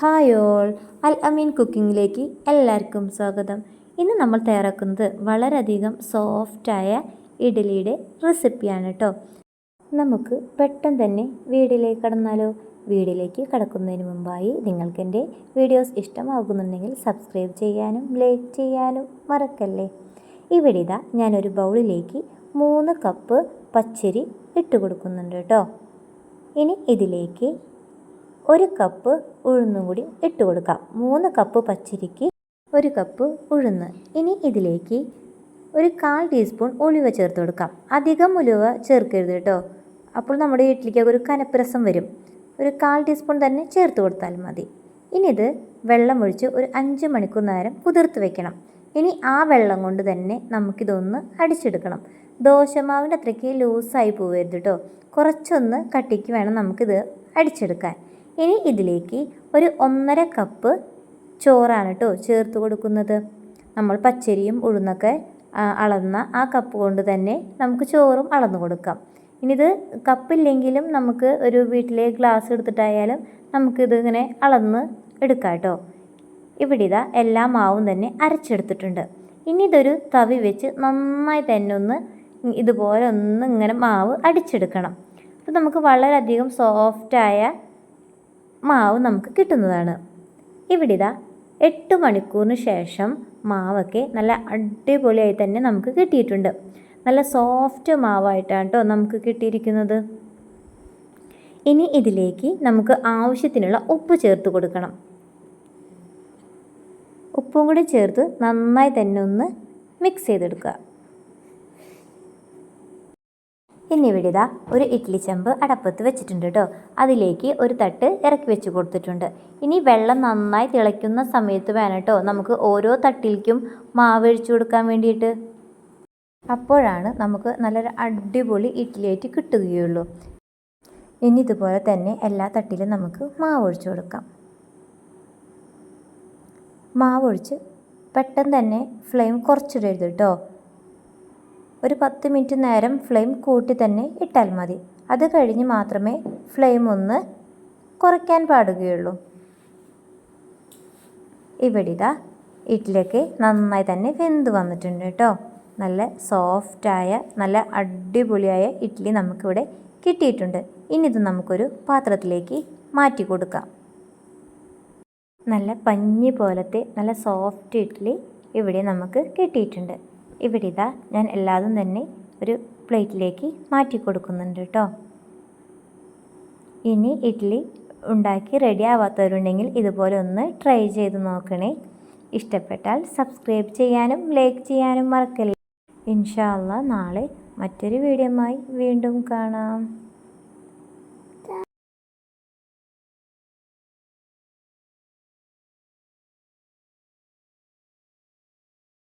Hi all. അൽ അമീൻ കുക്കിങ്ങിലേക്ക് എല്ലാവർക്കും സ്വാഗതം. ഇന്ന് നമ്മൾ തയ്യാറാക്കുന്നത് വളരെയധികം സോഫ്റ്റായ ഇഡ്ഡലിയുടെ റെസിപ്പിയാണ് കേട്ടോ നമുക്ക് പെട്ടെന്ന് തന്നെ വീടിലേക്ക് കടന്നാലോ? വീടിലേക്ക് കടക്കുന്നതിന് മുമ്പായി നിങ്ങൾക്ക് എന്റെ വീഡിയോസ് ഇഷ്ടമാകുന്നുണ്ടെങ്കിൽ സബ്സ്ക്രൈബ് ചെയ്യാനും ലൈക്ക് ചെയ്യാനും മറക്കല്ലേ? ഇവിടെ ഇതാ ഞാനൊരു ബൗളിലേക്ക് മൂന്ന് കപ്പ് പച്ചരി ഇട്ട് കൊടുക്കുന്നുണ്ട് കേട്ടോ ഇനി ഇതിലേക്ക് ഒരു കപ്പ് ഉഴുന്നും കൂടി ഇട്ട് കൊടുക്കാം. മൂന്ന് കപ്പ് പച്ചരിക്ക് ഒരു കപ്പ് ഉഴുന്ന്. ഇനി ഇതിലേക്ക് ഒരു കാൽ ടീസ്പൂൺ ഉലുവ ചേർത്ത് കൊടുക്കാം. അധികം ഉലുവ ചേർക്കരുത് കേട്ടോ. അപ്പോൾ നമ്മുടെ വീട്ടിലേക്ക് ഒരു കനപ്പരസം വരും. ഒരു കാൽ ടീസ്പൂൺ തന്നെ ചേർത്ത് കൊടുത്താൽ മതി. ഇനി ഇത് വെള്ളം ഒഴിച്ച് ഒരു അഞ്ച് മണിക്കൂർ നേരം കുതിർത്ത് വെക്കണം. ഇനി ആ വെള്ളം കൊണ്ട് തന്നെ നമുക്കിതൊന്ന് അടിച്ചെടുക്കണം. ദോശമാവിന്റെ അത്രയ്ക്ക് ലൂസായി പോകരുത് കേട്ടോ. കുറച്ചൊന്ന് കട്ടിക്ക് വേണം നമുക്കിത് അടിച്ചെടുക്കാൻ. ഇനി ഇതിലേക്ക് ഒരു ഒന്നര കപ്പ് ചോറാണ് കേട്ടോ ചേർത്ത് കൊടുക്കുന്നത്. നമ്മൾ പച്ചരിയും ഉഴുന്നൊക്കെ അളന്ന ആ കപ്പ് കൊണ്ട് തന്നെ നമുക്ക് ചോറും അളന്നു കൊടുക്കാം. ഇനി ഇത് കപ്പില്ലെങ്കിലും നമുക്ക് ഒരു വീട്ടിലെ ഗ്ലാസ് എടുത്തിട്ടായാലും നമുക്കിത് ഇങ്ങനെ അളന്ന് എടുക്കാം കേട്ടോ ഇവിടെ ഇതാ എല്ലാ മാവും തന്നെ അരച്ചെടുത്തിട്ടുണ്ട്. ഇനി ഇതൊരു തവി വെച്ച് നന്നായി തന്നെ ഒന്ന് ഇതുപോലെ ഒന്ന് ഇങ്ങനെ മാവ് അടിച്ചെടുക്കണം. അപ്പോൾ നമുക്ക് വളരെയധികം സോഫ്റ്റായ മാവ് നമുക്ക് കിട്ടുന്നതാണ്. ഇവിടെ ഇതാ എട്ട് മണിക്കൂറിന് ശേഷം മാവൊക്കെ നല്ല അടിപൊളിയായി തന്നെ നമുക്ക് കിട്ടിയിട്ടുണ്ട്. നല്ല സോഫ്റ്റ് മാവായിട്ടാണ് കേട്ടോ നമുക്ക് കിട്ടിയിരിക്കുന്നത്. ഇനി ഇതിലേക്ക് നമുക്ക് ആവശ്യത്തിനുള്ള ഉപ്പ് ചേർത്ത് കൊടുക്കണം. ഉപ്പും കൂടി ചേർത്ത് നന്നായി തന്നെ ഒന്ന് മിക്സ് ചെയ്തെടുക്കുക. ഇനി ഇതാ ഒരു ഇഡ്ഡലി ചെമ്പ് അടപ്പത്ത് വെച്ചിട്ടുണ്ട് കേട്ടോ അതിലേക്ക് ഒരു തട്ട് ഇറക്കി വെച്ച് കൊടുത്തിട്ടുണ്ട്. ഇനി വെള്ളം നന്നായി തിളയ്ക്കുന്ന സമയത്ത് വേണം കേട്ടോ നമുക്ക് ഓരോ തട്ടിലേക്കും മാവ് ഒഴിച്ചു കൊടുക്കാൻ വേണ്ടിയിട്ട്. അപ്പോഴാണ് നമുക്ക് നല്ലൊരു അടിപൊളി ഇഡ്ഡലിയായിട്ട് കിട്ടുകയുള്ളൂ. ഇനി ഇതുപോലെ തന്നെ എല്ലാ തട്ടിലും നമുക്ക് മാവ് ഒഴിച്ചു കൊടുക്കാം. മാവ് ഒഴിച്ച് പെട്ടെന്ന് തന്നെ ഫ്ലെയിം കുറച്ചിടരുത് കേട്ടോ ഒരു പത്ത് മിനിറ്റ് നേരം ഫ്ലെയിം കൂട്ടി തന്നെ ഇട്ടാൽ മതി. അത് കഴിഞ്ഞ് മാത്രമേ ഫ്ലെയിം ഒന്ന് കുറയ്ക്കാൻ പാടുകയുള്ളൂ. ഇവിടെ ഇതാ ഇഡ്ഡലിയൊക്കെ നന്നായി തന്നെ വെന്ത് വന്നിട്ടുണ്ട് കേട്ടോ. നല്ല സോഫ്റ്റായ നല്ല അടിപൊളിയായ ഇഡ്ഡലി നമുക്കിവിടെ കിട്ടിയിട്ടുണ്ട്. ഇനി ഇത് നമുക്കൊരു പാത്രത്തിലേക്ക് മാറ്റി കൊടുക്കാം. നല്ല പഞ്ഞി പോലത്തെ നല്ല സോഫ്റ്റ് ഇഡ്ഡലി ഇവിടെ നമുക്ക് കിട്ടിയിട്ടുണ്ട്. ഇവിടെ ഇതാ ഞാൻ എല്ലാതും തന്നെ ഒരു പ്ലേറ്റിലേക്ക് മാറ്റി കൊടുക്കുന്നുണ്ട് കേട്ടോ ഇനി ഇഡ്ഡലി ഉണ്ടാക്കി റെഡി ആവാത്തവരുണ്ടെങ്കിൽ ഇതുപോലെ ഒന്ന് ട്രൈ ചെയ്ത് നോക്കണേ. ഇഷ്ടപ്പെട്ടാൽ സബ്സ്ക്രൈബ് ചെയ്യാനും ലൈക്ക് ചെയ്യാനും മറക്കല്ലേ. ഇൻഷാല്ല നാളെ മറ്റൊരു വീഡിയോയുമായി വീണ്ടും കാണാം.